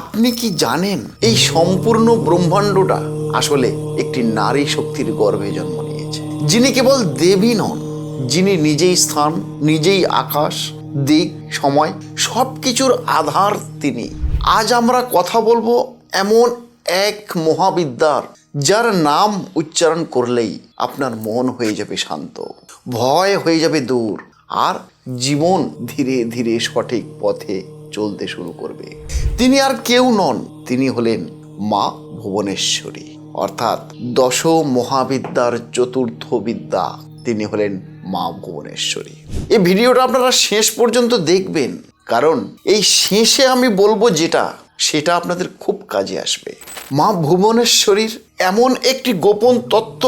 আপনি কি জানেন এই সম্পূর্ণ ব্রহ্মাণ্ডটা আসলে একটি নারী শক্তির গর্ভে জন্ম নিয়েছে? যিনি কেবল দেবী নন, যিনি নিজেই স্থান, নিজেই আকাশ, দিক, সময় সব কিছুর আধার তিনি। আজ আমরা কথা বলব এমন এক মহাবিদ্যার, যার নাম উচ্চারণ করলেই আপনার মন হয়ে যাবে শান্ত, ভয় হয়ে যাবে দূর, আর জীবন ধীরে ধীরে সঠিক পথে চলতে শুরু করবে। তিনি আর কেউ নন, তিনি হলেন মা ভুবনেশ্বরী। অর্থাৎ দশ মহাবিদ্যার চতুর্থ বিদ্যা, তিনি হলেন মা ভুবনেশ্বরী। এই ভিডিওটা আপনারা শেষ পর্যন্ত দেখবেন, কারণ এই শেষে আমি বলব যেটা, সেটা আপনাদের খুব কাজে আসবে। মা ভুবনেশ্বরীর এমন একটি গোপন তত্ত্ব,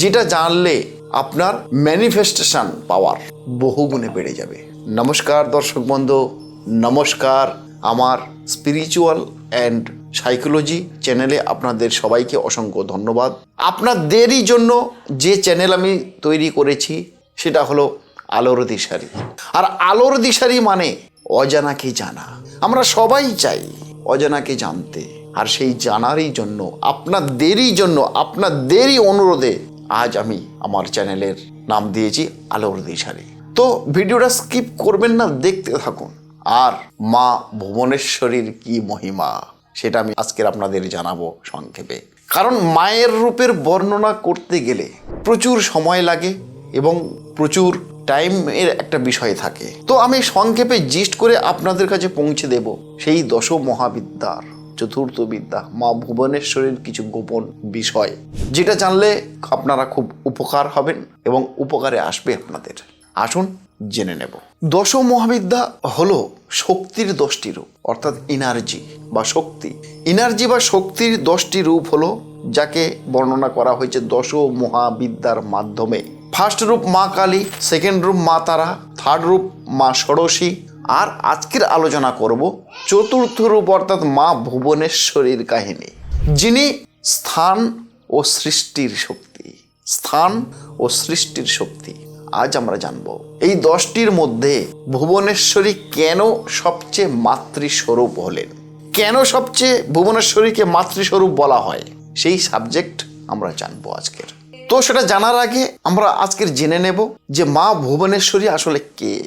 যেটা জানলে আপনার ম্যানিফেস্টেশন পাওয়ার বহুগুণে বেড়ে যাবে। নমস্কার দর্শক বন্ধু নমস্কার, আমার স্পিরিচুয়াল অ্যান্ড সাইকোলজি চ্যানেলে আপনাদের সবাইকে অসংখ্য ধন্যবাদ। আপনাদেরই জন্য যে চ্যানেল আমি তৈরি করেছি, সেটা হলো আলোর দিশারি আর আলোর দিশারি মানে অজানাকে জানা। আমরা সবাই চাই অজানাকে জানতে। আর সেই জানারই জন্য, আপনাদেরই জন্য, আপনাদেরই অনুরোধে আজ আমি আমার চ্যানেলের নাম দিয়েছি আলোর দিশারি তো ভিডিওটা স্কিপ করবেন না, দেখতে থাকুন। আর মা ভুবনেশ্বরীর কি মহিমা, সেটা আমি আজকের আপনাদের জানাব সংক্ষেপে। কারণ মায়ের রূপের বর্ণনা করতে গেলে প্রচুর সময় লাগে এবং প্রচুর টাইমের একটা বিষয় থাকে। তো আমি সংক্ষেপে জিস্ট করে আপনাদের কাছে পৌঁছে দেব সেই দশ মহাবিদ্যার চতুর্থ বিদ্যা, মা ভুবনেশ্বরীর কিছু গোপন বিষয়, যেটা জানলে আপনারা খুব উপকার হবেন এবং উপকারে আসবে আপনাদের। আসুন জেনে নেব। দশ মহাবিদ্যা হলো শক্তির দশটি রূপ, অর্থাৎ এনার্জি বা শক্তি। এনার্জি বা শক্তির দশটি রূপ হলো যাকে বর্ণনা করা হয়েছে দশ মহাবিদ্যার মাধ্যমে। ফার্স্ট রূপ মা কালী সেকেন্ড রূপ মা তারা থার্ড রূপ মা ষোড়শী, আর আজকের আলোচনা করব চতুর্থ রূপ, অর্থাৎ মা ভুবনেশ্বরীর কাহিনী। যিনি স্থান ও সৃষ্টির শক্তি, স্থান ও সৃষ্টির শক্তি। আজ আমরা জানব, এই দশটির মধ্যে ভুবনেশ্বরী কেন সবচেয়ে মাতৃস্বরূপ হলেন? কেন সবচেয়ে ভুবনেশ্বরীকে মাতৃস্বরূপ বলা হয়? সেই সাবজেক্ট আমরা জানব আজকের। তো সেটা জানার আগে আমরা আজকের জেনে নেব যে মা ভুবনেশ্বরী আসলে কে।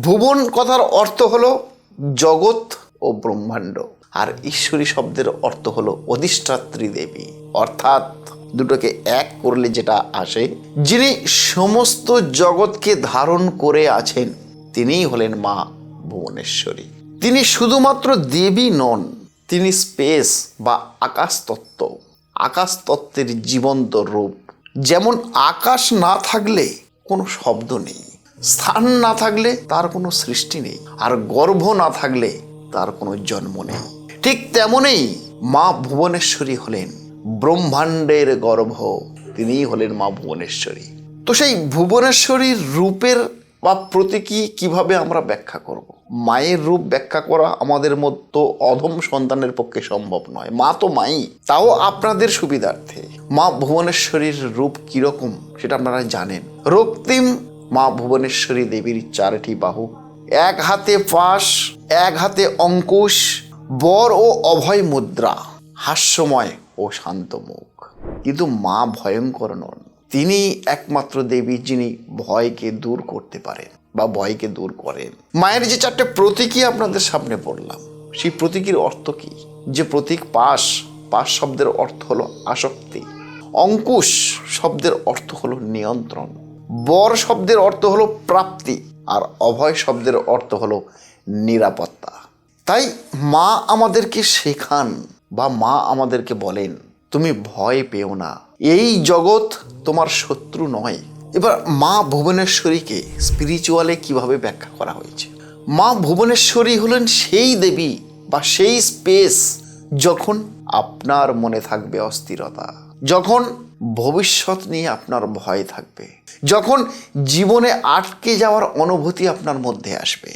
ভুবন কথার অর্থ হলো জগৎ ও ব্রহ্মাণ্ড, আর ঈশ্বরী শব্দের অর্থ হলো অধিষ্ঠাত্রী দেবী, অর্থাৎ দুটোকে এক করলে যেটা আসে, যিনি সমস্ত জগৎকে ধারণ করে আছেন, তিনিই হলেন মা ভুবনেশ্বরী। তিনি শুধুমাত্র দেবী নন, তিনি স্পেস বা আকাশ তত্ত্ব আকাশ তত্ত্বের জীবন্ত রূপ। যেমন আকাশ না থাকলে কোনো শব্দ নেই, স্থান না থাকলে তার কোনো সৃষ্টি নেই, আর গর্ভ না থাকলে তার কোনো জন্ম নেই। ঠিক তেমনই মা ভুবনেশ্বরী হলেন ব্রহ্মাণ্ডের গর্ভ। তিনিই হলেন মা ভুবনেশ্বরী। তো সেই ভুবনেশ্বরীর রূপের বা প্রতীকী কীভাবে আমরা ব্যাখ্যা করব। মায়ের রূপ ব্যাখ্যা করা আমাদের মতো অধম সন্তানের পক্ষে সম্ভব নয়। মা তো মাই, তাও আপনাদের সুবিধার্থে। মা ভুবনেশ্বরীর রূপ কীরকম সেটা আপনারা জানেন। রক্তিম মা ভুবনেশ্বরী দেবীর চারটি বাহু। এক হাতে পাশ, এক হাতে অঙ্কুশ, বর ও অভয় মুদ্রা। হাস্যময় ও শান্ত মুখ। কিন্তু মা ভয়ঙ্কর নন। তিনি একমাত্র দেবী যিনি ভয়কে দূর করতে পারেন বা ভয়কে দূর করেন। মায়ের যে চারটে প্রতীকী আপনাদের সামনে পড়লাম, সেই প্রতীকীর অর্থ কি? যে প্রতীক পাশ পাশ শব্দের অর্থ হলো আসক্তি। অঙ্কুশ শব্দের অর্থ হলো নিয়ন্ত্রণ। বর শব্দের অর্থ হলো প্রাপ্তি। আর অভয় শব্দের অর্থ হলো নিরাপত্তা। তাই মা আমাদেরকে শেখান বা মা আমাদেরকে বলেন, তুমি ভয় পেও না। এই জগৎ তোমার শত্রু নয়। এবার মা ভুবনেশ্বরীকে স্পিরিচুয়ালে কীভাবে ব্যাখ্যা করা হয়েছে? মা ভুবনেশ্বরী হলেন সেই দেবী বা সেই স্পেস যখন আপনার মনে থাকবে অস্থিরতা, যখন ভবিষ্যৎ নিয়ে আপনার ভয় থাকবে, যখন জীবনে আটকে যাওয়ার অনুভূতি আপনার মধ্যে আসবে,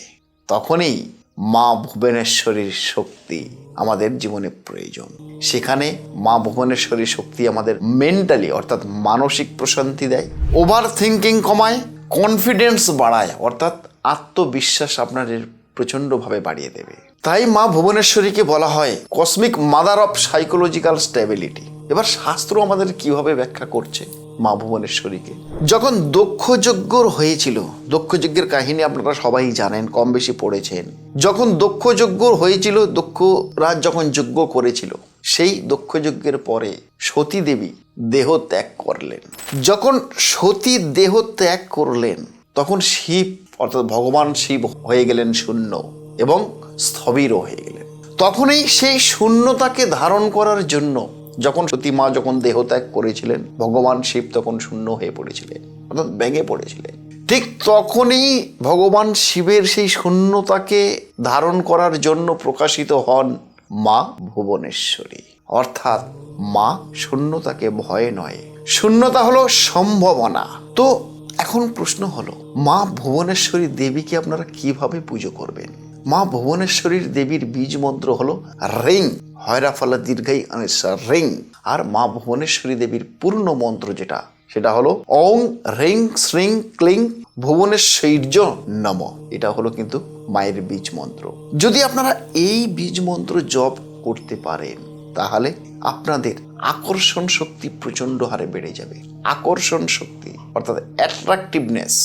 তখনই মা ভুবনেশ্বরীর শক্তি আমাদের জীবনে প্রয়োজন। সেখানে মা ভুবনেশ্বরী শক্তি আমাদের মেন্টালি অর্থাৎ মানসিক প্রশান্তি দেয়। ওভার থিঙ্কিং কমায় কনফিডেন্স বাড়ায়, অর্থাৎ আত্মবিশ্বাস আপনার প্রচণ্ডভাবে বাড়িয়ে দেবে। তাই মা ভুবনেশ্বরীকে বলা হয় cosmic mother of psychological stability এবার শাস্ত্র আমাদের কীভাবে ব্যাখ্যা করছে? মা ভুবনেশ্বরীকে। যখন দক্ষ দক্ষযজ্ঞর হয়েছিল দক্ষযজ্ঞের কাহিনী আপনারা সবাই জানেন, কম বেশি পড়েছেন। যখন দক্ষযজ্ঞ হয়েছিল দক্ষরাজ যখন যজ্ঞ করেছিল, সেই দক্ষযজ্ঞের পরে সতী দেবী দেহ ত্যাগ করলেন। যখন সতী দেহ ত্যাগ করলেন, তখন শিব, অর্থাৎ ভগবান শিব হয়ে গেলেন শূন্য এবং স্থবিরও হয়ে গেলেন। তখনই সেই শূন্যতাকে ধারণ করার জন্য যখন সতী মা যখন দেহত্যাগ করেছিলেন, ভগবান শিব তখন শূন্য হয়ে পড়েছিলেন, অর্থাৎ ব্যাঙে পড়েছিলেন। ঠিক তখনই ভগবান শিবের সেই শূন্যতাকে ধারণ করার জন্য প্রকাশিত হন মা ভুবনেশ্বরী। অর্থাৎ মা শূন্যতাকে ভয় নয়। শূন্যতা হলো সম্ভাবনা। তো এখন প্রশ্ন হলো, মা ভুবনেশ্বরী দেবীকে আপনারা কীভাবে পুজো করবেন? মা ভুবনেশ্বরীর দেবীর বীজ মন্ত্র হলো রিং, হয়রাফালা দীর্ঘাই আনেসা, রিং। আর মা ভুবনেশ্বরী দেবীর পূর্ণ মন্ত্র যেটা, সেটা হলো অং রিং শ্রিং ক্লিং ভুবনেশ্বৈর্য নম। এটা হলো কিন্তু মায়ের বীজ মন্ত্র। যদি আপনারা এই বীজ মন্ত্র জপ করতে পারেন, তাহলে আপনাদের আকর্ষণ শক্তি প্রচণ্ড হারে বেড়ে যাবে। আকর্ষণ শক্তি, অর্থাৎ অ্যাট্রাকটিভনেস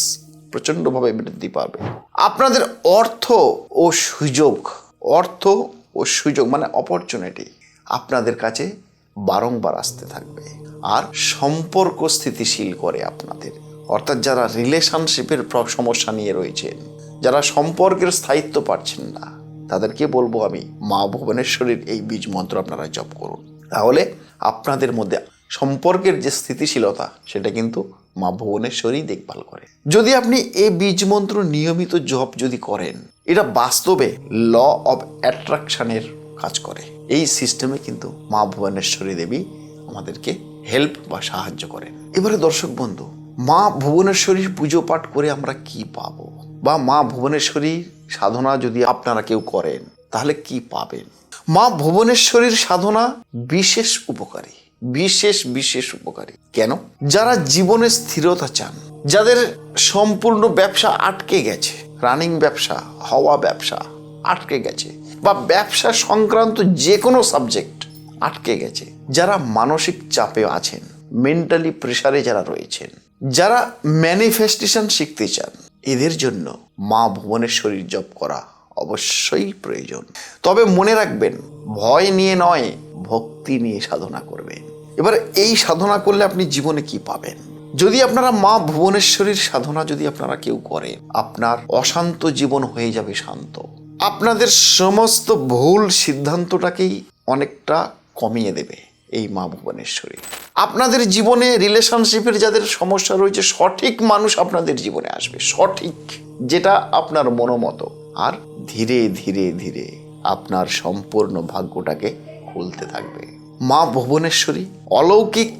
প্রচণ্ডভাবে বৃদ্ধি পাবে। আপনাদের অর্থ ও সুযোগ, অর্থ ও সুযোগ মানে অপরচুনিটি আপনাদের কাছে বারংবার আসতে থাকবে। আর সম্পর্ক স্থিতিশীল করে আপনাদের। অর্থাৎ যারা রিলেশনশিপের সমস্যা নিয়ে রয়েছেন, যারা সম্পর্কের স্থায়িত্ব পাচ্ছেন না, তাদেরকে বলব আমি, মা ভুবনেশ্বরীর এই বীজ মন্ত্র আপনারা জপ করুন। তাহলে আপনাদের মধ্যে সম্পর্কের যে স্থিতিশীলতা, সেটা কিন্তু মা ভুবনেশ্বরী দেখভাল করে। যদি আপনি এই বীজ মন্ত্র নিয়মিত জপ যদি করেন, এটা বাস্তবে ল অব অ্যাট্রাকশনের কাজ করে। এই সিস্টেমে কিন্তু মা ভুবনেশ্বরী দেবী আমাদেরকে হেল্প বা সাহায্য করেন। এবারে দর্শক বন্ধু, মা ভুবনেশ্বরীর পুজো পাঠ করে আমরা কি পাবো? বা মা ভুবনেশ্বরী সাধনা যদি আপনারা কেউ করেন, তাহলে কি পাবেন? মা ভুবনেশ্বরীর সাধনা বিশেষ উপকারী। বিশেষ বিশেষ উপকারী। কেন? যারা জীবনে স্থিরতা চান, যাদের সম্পূর্ণ ব্যবসা আটকে গেছে রানিং ব্যবসা, হওয়া ব্যবসা আটকে গেছে, বা ব্যবসা সংক্রান্ত যে কোনো সাবজেক্ট আটকে গেছে, যারা মানসিক চাপে আছেন মেন্টালি প্রেশারে যারা রয়েছেন, যারা ম্যানিফেস্টেশন শিখতে চান, এদের জন্য মা ভুবনেশ্বরীর জপ করা অবশ্যই প্রয়োজন। তবে মনে রাখবেন, ভয় নিয়ে নয়, ভক্তি নিয়ে সাধনা করবেন। এবার এই সাধনা করলে আপনি জীবনে কি পাবেন? যদি আপনারা মা ভুবনেশ্বরীর সাধনা যদি আপনারা কেউ করেন আপনার অশান্ত জীবন হয়ে যাবে শান্ত। আপনাদের সমস্ত ভুল সিদ্ধান্তটাকেই অনেকটা কমিয়ে দেবে এই মা ভুবনেশ্বরী। আপনাদের জীবনে রিলেশনশিপের যাদের সমস্যা রয়েছে, সঠিক মানুষ আপনাদের জীবনে আসবে, সঠিক, যেটা আপনার মনোমতো। আর ধীরে ধীরে ধীরে আপনার সম্পূর্ণ ভাগ্যটাকে খুলতে থাকবে। মা ভুবনেশ্বরী, অলৌকিক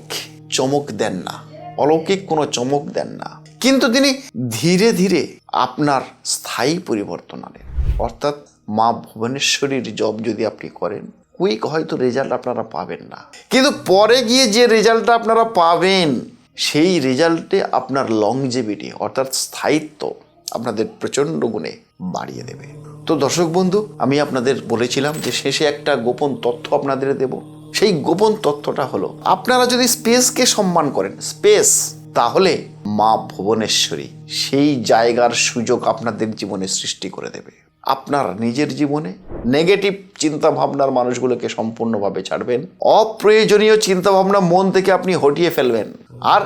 চমক দেন না। অলৌকিক কোনো চমক দেন না। কিন্তু তিনি ধীরে ধীরে আপনার স্থায়ী পরিবর্তন আনেন। অর্থাৎ মা ভুবনেশ্বরীর জব যদি আপনি করেন কুইক হয়তো রেজাল্ট আপনারা পাবেন না। কিন্তু পরে গিয়ে যে রেজাল্টটা আপনারা পাবেন, সেই রেজাল্টে আপনার লংজেভিটি অর্থাৎ স্থায়িত্ব আপনাদের প্রচণ্ড গুণে বাড়িয়ে দেবে। তো দর্শক বন্ধু, আমি আপনাদের বলেছিলাম যে শেষে একটা গোপন তথ্য আপনাদের দেব। সেই গোপন তথ্যটা হলো, আপনারা যদি স্পেসকে সম্মান করেন, স্পেস তাহলে মা ভুবনেশ্বরী সেই জায়গার সুযোগ আপনাদের জীবনে সৃষ্টি করে দেবে। আপনার নিজের জীবনে নেগেটিভ চিন্তা ভাবনার মানুষগুলোকে সম্পূর্ণভাবে ছাড়বেন, অপ্রয়োজনীয় চিন্তা ভাবনা মন থেকে আপনি হটিয়ে ফেলবেন, আর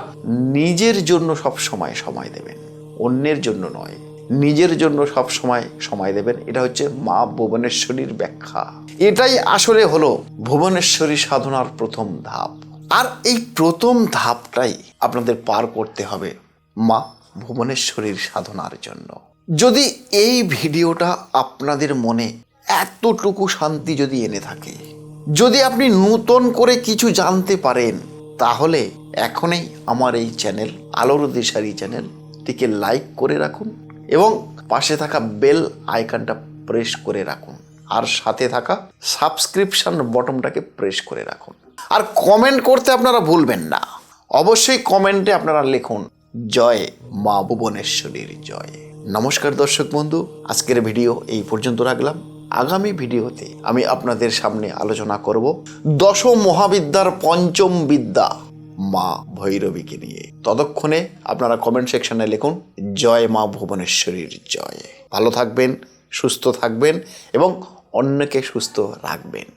নিজের জন্য সব সময় সময় দেবেন, অন্যের জন্য নয়, নিজের জন্য সব সময় সময় দেবেন। এটা হচ্ছে মা ভুবনেশ্বরীর ব্যাখ্যা। এটাই আসলে হলো ভুবনেশ্বরী সাধনার প্রথম ধাপ। আর এই প্রথম ধাপটাই আপনাদের পার করতে হবে মা ভুবনেশ্বরীর সাধনার জন্য। যদি এই ভিডিওটা আপনাদের মনে এতটুকু শান্তি যদি এনে থাকে, যদি আপনি নূতন করে কিছু জানতে পারেন, তাহলে এখনই আমার এই চ্যানেল, আলোর দিশারি চ্যানেলটিকে লাইক করে রাখুন এবং পাশে থাকা বেল আইকনটা প্রেস করে রাখুন। আর সাথে থাকা সাবস্ক্রিপশন বটমটাকে প্রেস করে রাখুন। আর কমেন্ট করতে আপনারা ভুলবেন না। অবশ্যই কমেন্টে আপনারা লিখুন, জয় মা ভুবনেশ্বরীর জয়। নমস্কার দর্শক বন্ধু, আজকের ভিডিও এই পর্যন্ত রাখলাম। আগামী ভিডিওতে আমি আপনাদের সামনে আলোচনা করব দশ মহাবিদ্যার পঞ্চম বিদ্যা, মা ভৈরবীকে নিয়ে। ততক্ষণে আপনারা কমেন্ট সেকশনে লিখুন, জয় মা ভুবনেশ্বরীর জয়। ভালো থাকবেন, সুস্থ থাকবেন এবং অন্যকে সুস্থ রাখবেন।